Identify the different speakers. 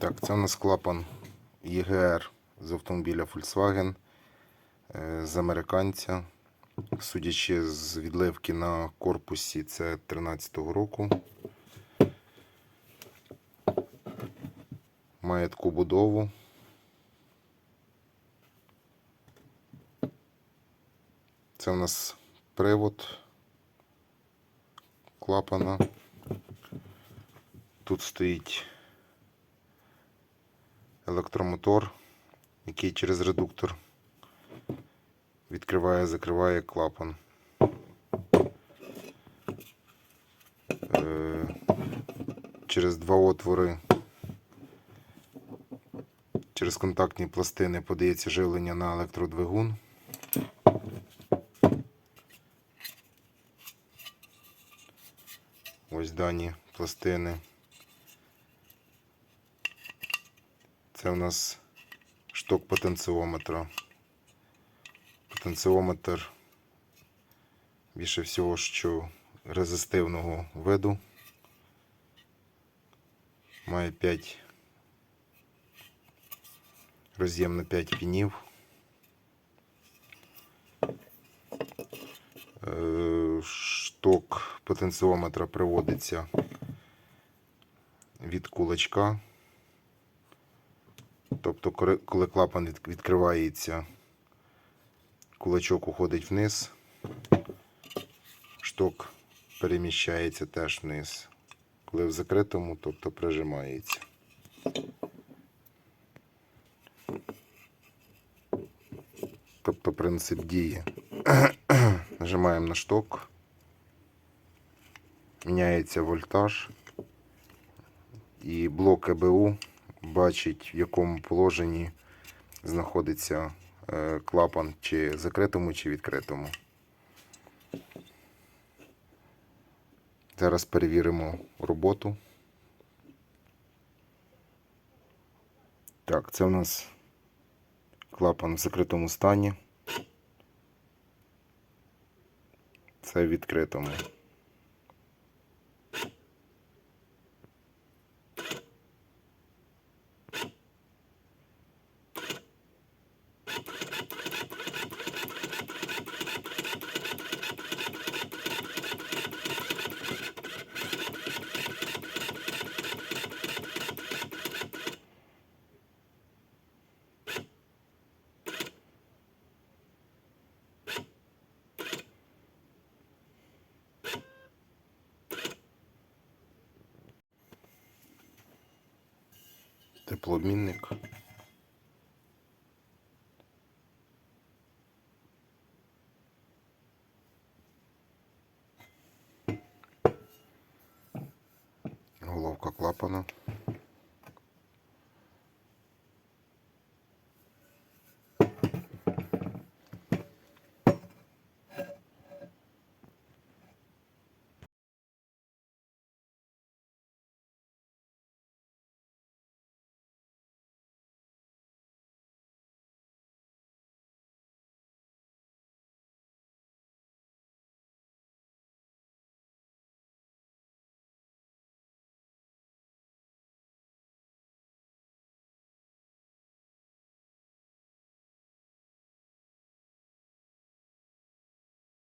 Speaker 1: Так, це у нас клапан ЄГР з автомобіля Volkswagen е, з американця. Судячи з відливки на корпусі, це 13-го року. Має таку будову. Це у нас привод клапана. Тут стоїть електромотор, який через редуктор відкриває, закриває клапан. Е, Через два отвори, через контактні пластини подається живлення на електродвигун. Ось дані пластини. Це у нас шток потенціометра. Потенціометр більше всього, що резистивного виду. Має 5 роз'єм на 5 пінів. Е, Шток потенціометра приводиться від кулачка. Тобто, коли- клапан відкривається, кулачок уходить вниз, шток переміщається теж вниз. Коли в закритому, тобто прижимається. Тобто принцип дії. Нажимаємо на шток, міняється вольтаж, і блок ЕБУ бачить, в якому положенні знаходиться е, клапан, чи закритому, чи відкритому. Зараз перевіримо роботу. Так, це у нас клапан в закритому стані. Це в відкритому. Теплообмінник. Головка клапана.